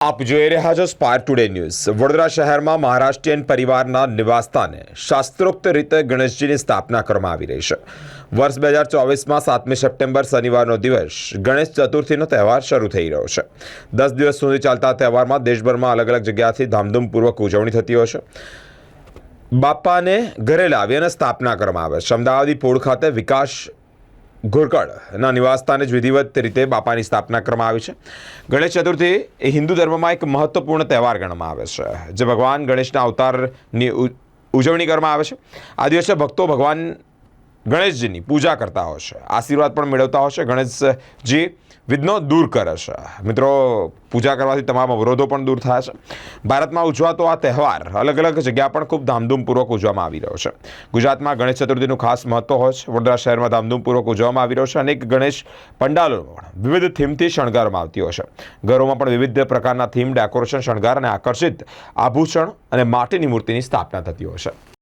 આપ જોઈ રહ્યા છો સ્પાર ટુડે ન્યૂઝ વડોદરા શહેરમાં મહારાષ્ટ્રીયન પરિવારના નિવાસસ્થાને શાસ્ત્રોક્ત રીતે ગણેશજીની સ્થાપના કરવામાં આવી રહી છે. વર્ષ બે હજાર ચોવીસમાં સાતમી સપ્ટેમ્બર શનિવારનો દિવસ ગણેશ ચતુર્થીનો તહેવાર શરૂ થઈ રહ્યો છે. દસ દિવસ સુધી ચાલતા તહેવારમાં દેશભરમાં અલગ અલગ જગ્યાથી ધામધૂમપૂર્વક ઉજવણી થતી હોય છે. બાપાને ઘરે લાવી અને સ્થાપના કરવામાં આવે છે. અમદાવાદી પોળ ખાતે વિકાસ ઘોરકડના નિવાસસ્થાને જ વિધિવત રીતે બાપાની સ્થાપના કરવામાં આવી છે. ગણેશ ચતુર્થી એ હિન્દુ ધર્મમાં એક મહત્વપૂર્ણ તહેવાર ગણવામાં આવે છે, જે ભગવાન ગણેશના અવતારની ઉજવણી કરવામાં આવે છે. આ દિવસે ભક્તો ભગવાન ગણેશજીની પૂજા કરતા હોય છે, આશીર્વાદ પણ મેળવતા હોય છે, ગણેશજી વિઘ્નો દૂર કરે છે. મિત્રો, પૂજા કરવાથી તમામ અવરોધો પણ દૂર થાય છે. ભારતમાં ઉજવાતો આ તહેવાર અલગ અલગ જગ્યા પણ ખૂબ ધામધૂમપૂર્વક ઉજવવામાં આવી રહ્યો છે. ગુજરાતમાં ગણેશ ચતુર્થીનું ખાસ મહત્વ હોય છે. વડોદરા શહેરમાં ધામધૂમપૂર્વક ઉજવવામાં આવી રહ્યો છે અનેક ગણેશ પંડાલો પણ વિવિધ થીમથી શણગારવામાં આવતી હોય છે. ઘરોમાં પણ વિવિધ પ્રકારના થીમ ડેકોરેશન, શણગાર અને આકર્ષિત આભૂષણ અને માટીની મૂર્તિની સ્થાપના થતી હોય છે.